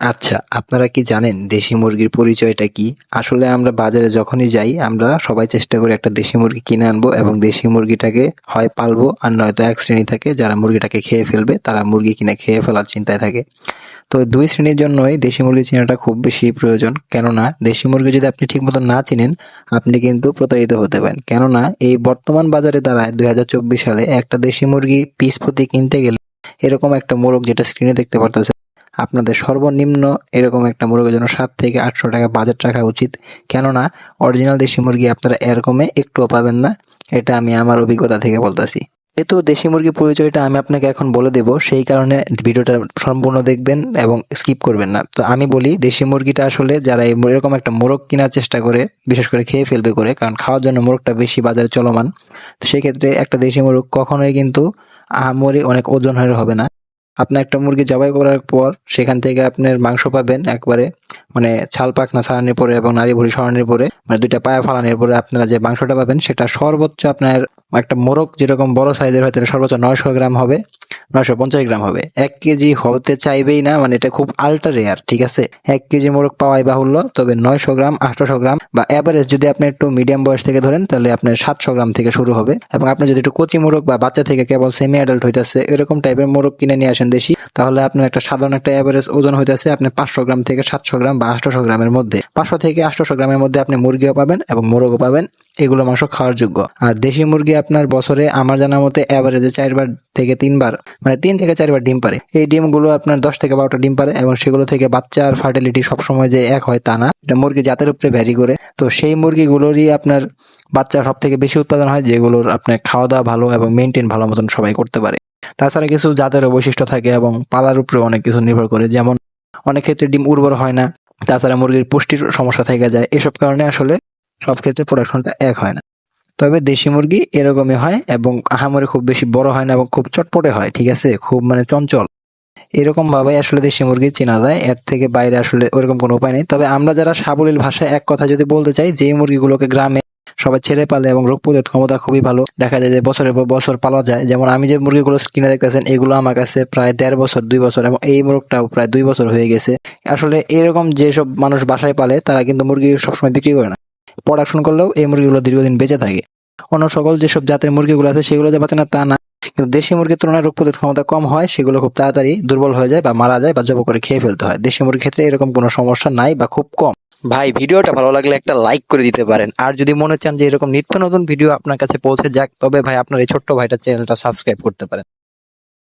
আচ্ছা আপনারা কি জানেন দেশি মুরগির পরিচয়টা কি? আসলে আমরা বাজারে যখনই যাই, আমরা সবাই চেষ্টা করি একটা দেশি মুরগি কিনে আনব এবং দেশি মুরগিটাকে হয় পালবো আর নয়তো এক শ্রেণি থাকে যারা মুরগিটাকে খেয়ে ফেলবে, তারা মুরগি কিনে খেয়ে ফেলার চিন্তায় থাকে। তো দুই শ্রেণির জন্যই দেশি মুরগি চেনাটা খুব বেশি প্রয়োজন। কেননা, দেশি মুরগি যদি আপনি ঠিকমতো না চিনেন, আপনি কিন্তু প্রতারিত হতে পারেন। কেননা, এই বর্তমান বাজারে দাঁড়ায় দুই সালে একটা দেশি মুরগি পিস প্রতি কিনতে গেলে এরকম একটা মোরগ যেটা স্ক্রিনে দেখতে পারতেছে আপনাদের সর্বনিম্ন এরকম একটা মুরগির জন্য সাত থেকে আটশো টাকা বাজেট রাখা উচিত। কেননা অরিজিনাল দেশি মুরগি আপনারা এরকমে একটুও পাবেন না। এটা আমি আমার অভিজ্ঞতা থেকে বলতেছি। যেহেতু দেশি মুরগির পরিচয়টা আমি আপনাকে এখন বলে দেব। সেই কারণে ভিডিওটা সম্পূর্ণ দেখবেন এবং স্কিপ করবেন না। তো আমি বলি, দেশি মুরগিটা আসলে যারা এই এরকম একটা মোরগ কেনার চেষ্টা করে, বিশেষ করে খেয়ে ফেলবে করে, কারণ খাওয়ার জন্য মোরগটা বেশি বাজারে চলমান, তো সেক্ষেত্রে একটা দেশি মোরগ কখনোই কিন্তু আহামরি অনেক ওজন হয়ে হবে না। আপনি একটা মুরগি জবাই করার পর সেখান থেকে আপনার মাংস পাবেন একবারে মানে ছাল পাখনা ছাড়ানোর পরে এবং নারী ভুড়ি সরানোর পরে মানে দুইটা পায়া ফালানোর পরে আপনারা যে মাংসটা পাবেন সেটা সর্বোচ্চ আপনার একটা মোরগ যেরকম বড় সাইজের হয়, তাহলে সর্বোচ্চ নয়শো গ্রাম হবে। নয়শো পঞ্চাশ গ্রাম হবে। এক কেজি হতে চাইবেই না মানে এটা খুব আল্ট্রা রেয়ার ঠিক আছে? এক কেজি মোরগ পাওয়াই বাহুল্য, তবে নয়শো গ্রাম আটশোশো গ্রাম বা অ্যাভারেজ যদি আপনি একটু মিডিয়াম বয়স থেকে ধরেন, তাহলে আপনার সাতশো গ্রাম থেকে শুরু হবে। এবং আপনি যদি একটু কচি মোরগ বা বাচ্চা থেকে কেবল সেমি অ্যাডাল্ট হইতেছে, এরকম টাইপের মোরগ কিনে নিয়ে আসেন দেশি, তাহলে আপনার একটা সাধারণ একটা অ্যাভারেজ ওজন হইতেছে আপনি পাঁচশো গ্রাম থেকে সাতশো গ্রাম বা আটশোশো গ্রামের মধ্যে। পাঁচশো থেকে আটশোশো গ্রামের মধ্যে আপনি মুরগিও পাবেন এবং মোরগও পাবেন। এগুলো মাংস খাওয়ার যোগ্য। আর দেশি মুরগি আপনার বছরে আমার জানার মতে অ্যাভারেজে চারবার থেকে তিনবার মানে তিন থেকে চারবার ডিম পারে। এই ডিমগুলো আপনার দশ থেকে বারোটা ডিম পারে এবং সেগুলো থেকে বাচ্চার ফার্টিলিটি সবসময় যে এক হয় তা না। এটা মুরগি জাতের উপরে ভ্যারি করে। তো সেই মুরগিগুলোরই আপনার বাচ্চা সব থেকে বেশি উৎপাদন হয়, যেগুলোর আপনার খাওয়া দাওয়া ভালো এবং মেনটেন ভালো মতন সবাই করতে পারে। তাছাড়া কিছু জাতেরও বৈশিষ্ট্য থাকে এবং পালার উপরে অনেক কিছু নির্ভর করে। যেমন অনেক ক্ষেত্রে ডিম উর্বর হয় না, তাছাড়া মুরগির পুষ্টির সমস্যা থেকে যায়। এসব কারণে আসলে সব ক্ষেত্রে প্রোডাকশনটা এক হয় না। তবে দেশি মুরগি এরকমই হয় এবং আহামরি খুব বেশি বড় হয় না এবং খুব চটপটে হয়, ঠিক আছে? খুব মানে চঞ্চল। এরকম ভাবে আসলে দেশি মুরগি চেনা যায়, এর থেকে বাইরে আসলে ওরকম কোনো উপায় নেই। তবে আমরা যারা সাবলীল ভাষায় এক কথা যদি বলতে চাই যে মুরগিগুলোকে গ্রামে সবাই ছেড়ে পালে এবং রোগ প্রতিরোধ ক্ষমতা খুবই ভালো, দেখা যায় যে বছরের পর বছর পালা যায়। যেমন আমি যে মুরগিগুলো কিনে দেখতেছেন, এগুলো আমার কাছে প্রায় দেড় বছর, দুই বছর এবং এই মুরগটাও প্রায় দুই বছর হয়ে গেছে। আসলে এরকম যেসব মানুষ বাসায় পালে, তারা কিন্তু মুরগি সবসময় বিক্রি করে না। প্রোডাকশন করলেও এই মুরগিগুলো দীর্ঘদিন বেঁচে থাকে। অন্য সকল যেসব জাতের মুরগিগুলো আছে, সেগুলো যে বাঁচে না তা না। কিন্তু দেশি মুরগির তুলনায় রোগ প্রতিরোধ ক্ষমতা কম হয়, সেগুলো খুব তাড়াতাড়ি দুর্বল হয়ে যায় বা মারা যায় বা জব করে খেয়ে ফেলতে হয়। দেশি মুরগির ক্ষেত্রে এরকম কোনো সমস্যা নাই বা খুব কম। ভাই, ভিডিওটা ভালো লাগলে একটা লাইক করে দিতে পারেন। আর যদি মনে চান যে এরকম নিত্য নতুন ভিডিও আপনার কাছে পৌঁছে যাক, তবে ভাই আপনার এই ছোট্ট ভাইটার চ্যানেলটা সাবস্ক্রাইব করতে পারেন।